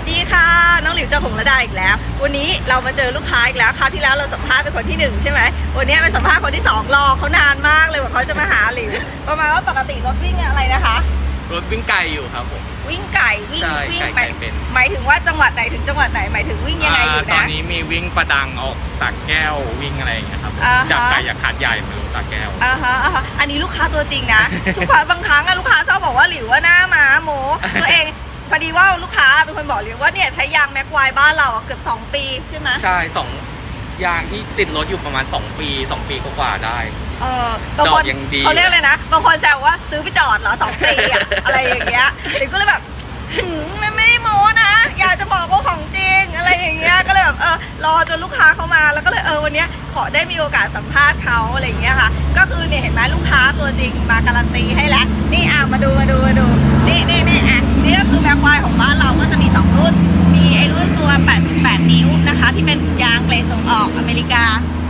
วัสดีค่ะ น้องหลิวเจ้าของระดาอีกแล้ว วันนี้เรามาเจอลูกค้าอีกแล้วคราวที่แล้วเราสัมภาษณ์เป็นคนที่หนึ่งใช่ไหมวันนี้เป็นสัมภาษณ์คนที่สองรอเขานานมากเลยว่าเขาจะมาหาหลิวประมาณว่าปกติรถวิ่งอะไรนะคะ รถวิ่งไกลอยู่ครับผม วิ่งไก่วิ่งใช่วิ่งไก่หมายไก่เป็น หมายถึงว่าจังหวัดไหนถึงจังหวัดไหนหมายถึงวิ่งยังไงอยู่ตอนนะ นี้มีวิ่งประดังออกสากแก้ววิ่งอะไรอย่างเงี้ยครับผมอ่าฮะ จากไกลจากขาดใหญ่มาลงสากแก้ว อ่าฮะอ่าฮะอันนี้ลูกค้าตัวจริงนะ ทุกครั้งบางครั้งอะลูกค้าชอบบอกว่าหลิวว่าหน้าม้าโมตัวเอง พอดีว่าลูกค้าเป็นคนบอกหลิวว่าเนี่ยใช้ยางแม็กไวบ้านเราอะเกือบสองปีใช่ไหมใช่สองยางที่ติดรถอยู่ประมาณ 2 ปี 2 ปีกว่าๆได้ เออบางดคอกนยังดี เขาเรียกเลยนะบางคนแซวว่าซื้อไปจอดเหรอสองปีอะ อะไรอย่างเงี้ยหลิวก็เลยแบบหืมมันไม่ได้โม้นะ อยากจะบอกว่าของจริงอะไรอย่างเงี้ยก็เลยแบบเออรอจนลูกค้าเข้ามาแล้วก็เลยเออวันเนี้ยขอได้มีโอกาสสัมภาษณ์เขาอะไรอย่างเงี้ยค่ะ ก็คือเนี่ยเห็นไหมลูกค้าตัวจริงมาการันตีให้แล้วนี่อะมาดูมาดูมาดูนี่นี่นี่อะนี่ ก็คือแบ็คไวของบ้านเราก็จะมี 2 รุ่น มีไอ้รุ่นตัว 88 นิ้วนะคะ ที่เป็นยางเกรดส่งออกอเมริกา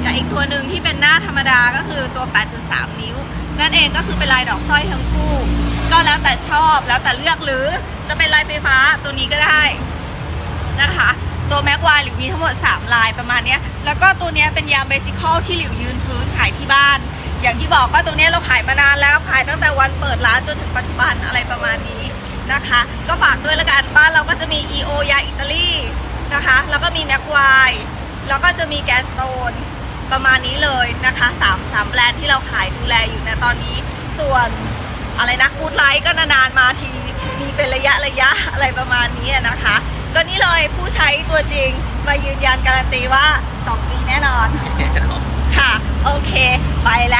กับอีกตัวหนึ่งที่เป็นหน้าธรรมดาก็คือตัว 8.3 นิ้ว นั่นเองก็คือเป็นลายดอกสร้อยทั้งคู่ ก็แล้วแต่ชอบแล้วแต่เลือกหรือจะเป็นลายไฟฟ้าตัวนี้ก็ได้นะคะ ตัวแม็กไวหรือมีทั้งหมด 3 ลายประมาณนี้แล้วก็ตัวนี้เป็นยางเบสิคอลที่หลิวยืนพื้นขายที่บ้าน อย่างที่บอกว่าตัวนี้เราขายมานานแล้วขายตั้งแต่วันเปิดร้านจนถึงปัจจุบันอะไรประมาณนี้ ด้วยละกันบ้านเราก็จะมี EO ยาอิตาลีนะคะ แล้วก็มีแม็กไวแล้วก็จะมีแกสโตนประมาณนี้เลยนะคะสามสามแบรนด์ที่เราขายดูแลอยู่ในตอนนี้ ส่วนอะไรนะกูดไลท์ก็นานๆมาที มีเป็นระยะระยะอะไรประมาณนี้อะนะคะ ก็นี่เลยผู้ใช้ตัวจริงมายืนยันการันตีว่า 2 ปีแน่นอน ค่ะ โอเค ไปแล้ว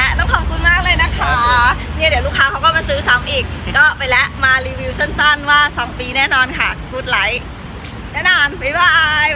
ซื้อซ้ำอีก ก็ไปแล้วมารีวิวสั้นๆว่า 2 ปีแน่นอนค่ะกูดไลท์แน่นอนบ๊ายบาย